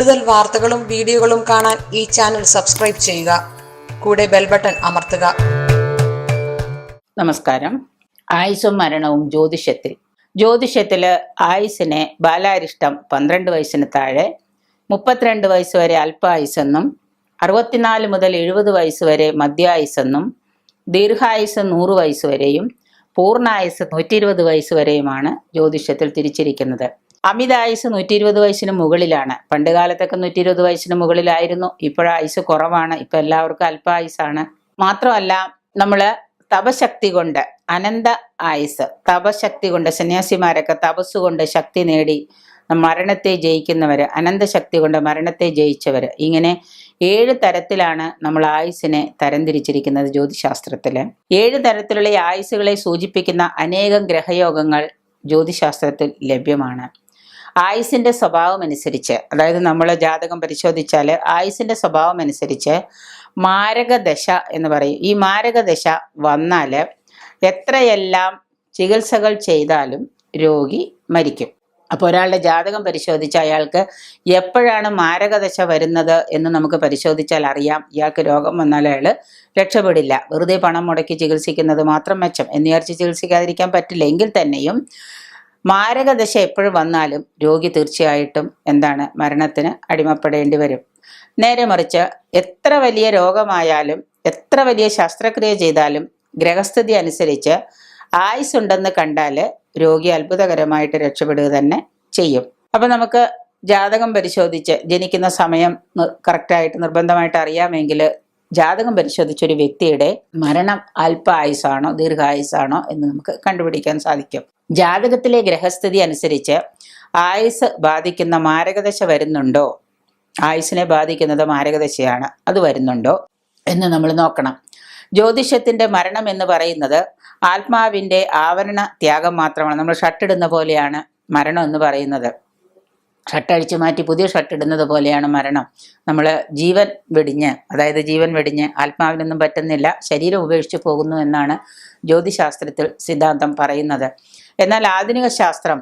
കൂടുതൽ വാർത്തകളും വീഡിയോകളും കാണാൻ ഈ ചാനൽ സബ്സ്ക്രൈബ് ചെയ്യുക. കൂടെ ബെൽ ബട്ടൺ അമർത്തുക. നമസ്കാരം. ആയുസ്സും മരണവും ജ്യോതിഷത്തിൽ. ജ്യോതിഷത്തിൽ ആയുസ്സിനെ ബാലാരിഷ്ടം പന്ത്രണ്ട് വയസ്സിന് താഴെ മുപ്പത്തിരണ്ട് വയസ്സ് വരെ അല്പായുസെന്നും അറുപത്തിനാല് മുതൽ എഴുപത് വയസ്സ് വരെ മധ്യായുസെന്നും ദീർഘായുസ് നൂറ് വയസ്സ് വരെയും പൂർണായുസ് നൂറ്റി ഇരുപത് വയസ്സ് വരെയുമാണ് ജ്യോതിഷത്തിൽ തിരിച്ചിരിക്കുന്നത്. അമിതായുസ് നൂറ്റി ഇരുപത് വയസ്സിന് മുകളിലാണ്. പണ്ട് കാലത്തൊക്കെ നൂറ്റി ഇരുപത് വയസ്സിന് മുകളിലായിരുന്നു. ഇപ്പോഴ ആയുസ് കുറവാണ്. ഇപ്പൊ എല്ലാവർക്കും അല്പ ആയുസാണ് മാത്രമല്ല നമ്മൾ തപശക്തി കൊണ്ട് അനന്ത ആയുസ് തപശക്തി കൊണ്ട് സന്യാസിമാരൊക്കെ തപസ് കൊണ്ട് ശക്തി നേടി മരണത്തെ ജയിക്കുന്നവര് അനന്തശക്തി കൊണ്ട് മരണത്തെ ജയിച്ചവര്. ഇങ്ങനെ ഏഴ് തരത്തിലാണ് നമ്മൾ ആയുസിനെ തരംതിരിച്ചിരിക്കുന്നത് ജ്യോതിശാസ്ത്രത്തിൽ. ഏഴ് തരത്തിലുള്ള ആയുസുകളെ സൂചിപ്പിക്കുന്ന അനേകം ഗ്രഹയോഗങ്ങൾ ജ്യോതിശാസ്ത്രത്തിൽ ലഭ്യമാണ്. ആയുസിന്റെ സ്വഭാവം അനുസരിച്ച് അതായത് നമ്മൾ ജാതകം പരിശോധിച്ചാൽ ആയുസിന്റെ സ്വഭാവം അനുസരിച്ച് മാരകദശ എന്ന് പറയും. ഈ മാരകദശ വന്നാൽ എത്രയെല്ലാം ചികിത്സകൾ ചെയ്താലും രോഗി മരിക്കും. അപ്പോൾ ഒരാളുടെ ജാതകം പരിശോധിച്ച് അയാൾക്ക് എപ്പോഴാണ് മാരകദശ വരുന്നത് എന്ന് നമുക്ക് പരിശോധിച്ചാൽ അറിയാം. ഇയാൾക്ക് രോഗം വന്നാൽ അയാൾ രക്ഷപ്പെടില്ല. വെറുതെ പണം മുടക്കി ചികിത്സിക്കുന്നത് മാത്രം മെച്ചം. എന്ന് വിചാരിച്ച് ചികിത്സിക്കാതിരിക്കാൻ പറ്റില്ല. എങ്കിൽ തന്നെയും മാരകദശ എപ്പോഴും വന്നാലും രോഗി തീർച്ചയായിട്ടും എന്താണ് മരണത്തിന് അടിമപ്പെടേണ്ടി വരും. നേരെ മറിച്ച് എത്ര വലിയ രോഗമായാലും എത്ര വലിയ ശസ്ത്രക്രിയ ചെയ്താലും ഗ്രഹസ്ഥിതി അനുസരിച്ച് ആയുസ് ഉണ്ടെന്ന് കണ്ടാൽ രോഗി അത്ഭുതകരമായിട്ട് രക്ഷപ്പെടുക തന്നെ ചെയ്യും. അപ്പൊ നമുക്ക് ജാതകം പരിശോധിച്ച് ജനിക്കുന്ന സമയം കറക്റ്റായിട്ട് നിർബന്ധമായിട്ട് അറിയാമെങ്കിൽ ജാതകം പരിശോധിച്ച ഒരു വ്യക്തിയുടെ മരണം അല്പ ആയുസാണോ ദീർഘായുസാണോ എന്ന് നമുക്ക് കണ്ടുപിടിക്കാൻ സാധിക്കും. ജാതകത്തിലെ ഗ്രഹസ്ഥിതി അനുസരിച്ച് ആയുസ് ബാധിക്കുന്ന മാരകദശ വരുന്നുണ്ടോ? ആയുസിനെ ബാധിക്കുന്നത് മാരകദശയാണ് അത് വരുന്നുണ്ടോ എന്ന് നമ്മൾ നോക്കണം. ജ്യോതിഷത്തിന്റെ മരണം എന്ന് പറയുന്നത് ആത്മാവിന്റെ ആവരണ ത്യാഗം മാത്രമാണ്. നമ്മൾ ഷട്ടിടുന്ന പോലെയാണ് മരണം എന്ന് പറയുന്നത്. ഷട്ടഴിച്ചു മാറ്റി പുതിയ ഷർട്ട് ഇടുന്നത് പോലെയാണ് മരണം. നമ്മൾ ജീവൻ വെടിഞ്ഞ് അതായത് ജീവൻ വെടിഞ്ഞ് ആത്മാവിനൊന്നും പറ്റുന്നില്ല ശരീരം ഉപേക്ഷിച്ച് പോകുന്നു എന്നാണ് ജ്യോതിശാസ്ത്രത്തിൽ സിദ്ധാന്തം പറയുന്നത്. എന്നാൽ ആധുനിക ശാസ്ത്രം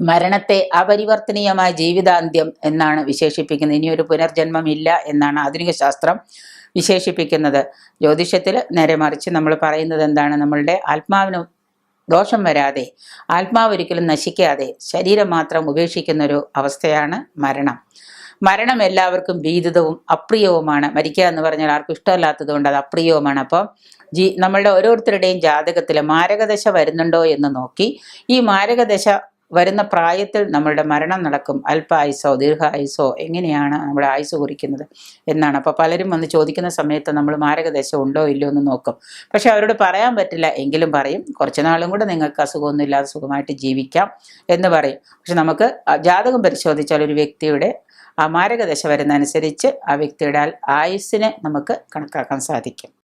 മരണത്തെ അപരിവർത്തനീയമായ ജീവിതാന്ത്യം എന്നാണ് വിശേഷിപ്പിക്കുന്നത്. ഇനിയൊരു പുനർജന്മം ഇല്ല എന്നാണ് ആധുനിക ശാസ്ത്രം വിശേഷിപ്പിക്കുന്നത്. ജ്യോതിഷത്തിൽ നേരെ മറിച്ച് നമ്മൾ പറയുന്നത് എന്താണ്? നമ്മളുടെ ആത്മാവിന് ദോഷം വരാതെ ആത്മാവൊരിക്കലും നശിക്കാതെ ശരീരം മാത്രം ഉപേക്ഷിക്കുന്ന ഒരു അവസ്ഥയാണ് മരണം. മരണം എല്ലാവർക്കും ഭീതിതവും അപ്രിയവുമാണ്. മരിക്കുക എന്ന് പറഞ്ഞാൽ ആർക്കും ഇഷ്ടമല്ലാത്തത് കൊണ്ട് അത് അപ്രിയവുമാണ്. അപ്പോൾ ജീ നമ്മളുടെ ഓരോരുത്തരുടെയും ജാതകത്തിൽ മാരകദശ വരുന്നുണ്ടോ എന്ന് നോക്കി ഈ മാരകദശ വരുന്ന പ്രായത്തിൽ നമ്മളുടെ മരണം നടക്കും. അല്പ ആയുസോ ദീർഘ ദീർഘായുസോ എങ്ങനെയാണ് നമ്മുടെ ആയുസ് കുറിക്കുന്നത് എന്നാണ്. അപ്പോൾ പലരും വന്ന് ചോദിക്കുന്ന സമയത്ത് നമ്മൾ മാരകദേശം ഉണ്ടോ ഇല്ലയോ എന്ന് നോക്കും. പക്ഷെ അവരോട് പറയാൻ പറ്റില്ല. എങ്കിലും പറയും കുറച്ച് നാളും കൂടെ നിങ്ങൾക്ക് അസുഖമൊന്നും ഇല്ലാതെ സുഖമായിട്ട് ജീവിക്കാം എന്ന് പറയും. പക്ഷെ നമുക്ക് ജാതകം പരിശോധിച്ചാൽ ഒരു വ്യക്തിയുടെ ആ മാരകദശ വരുന്നതനുസരിച്ച് ആ വ്യക്തിയുടെ ആയുസ്സിനെ നമുക്ക് കണക്കാക്കാൻ സാധിക്കും.